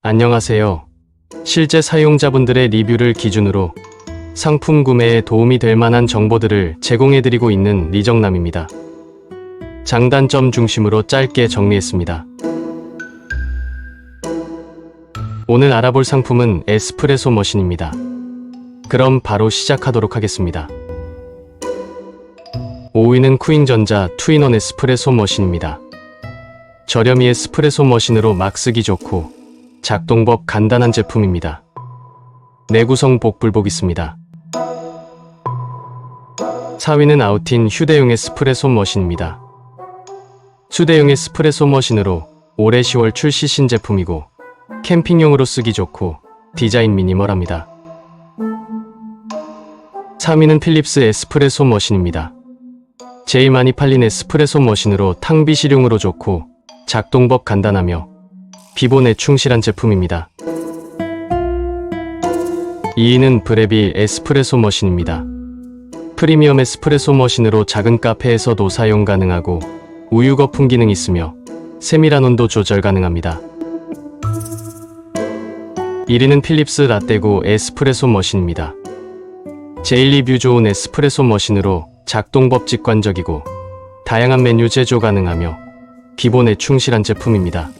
안녕하세요. 실제 사용자분들의 리뷰를 기준으로 상품 구매에 도움이 될 만한 정보들을 제공해드리고 있는 리정남입니다. 장단점 중심으로 짧게 정리했습니다. 오늘 알아볼 상품은 에스프레소 머신입니다. 그럼 바로 시작하도록 하겠습니다. 5위는 쿠잉전자 투인원 에스프레소 머신입니다. 저렴이 에스프레소 머신으로 막 쓰기 좋고 작동법 간단한 제품입니다. 내구성 복불복 있습니다. 4위는 아우틴 휴대용 에스프레소 머신입니다. 휴대용 에스프레소 머신으로 올해 10월 출시 신제품이고 캠핑용으로 쓰기 좋고 디자인 미니멀합니다. 3위는 필립스 에스프레소 머신입니다. 제일 많이 팔린 에스프레소 머신으로 탕비 실용으로 좋고 작동법 간단하며 기본에 충실한 제품입니다. 2위는 브레비 에스프레소 머신입니다. 프리미엄 에스프레소 머신으로 작은 카페에서도 사용 가능하고 우유 거품 기능 있으며 세밀한 온도 조절 가능합니다. 1위는 필립스 라떼고 에스프레소 머신입니다. 제일 리뷰 좋은 에스프레소 머신으로 작동법 직관적이고 다양한 메뉴 제조 가능하며 기본에 충실한 제품입니다.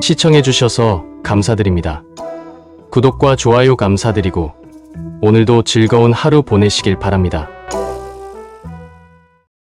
시청해주셔서 감사드립니다. 구독과 좋아요 감사드리고 오늘도 즐거운 하루 보내시길 바랍니다.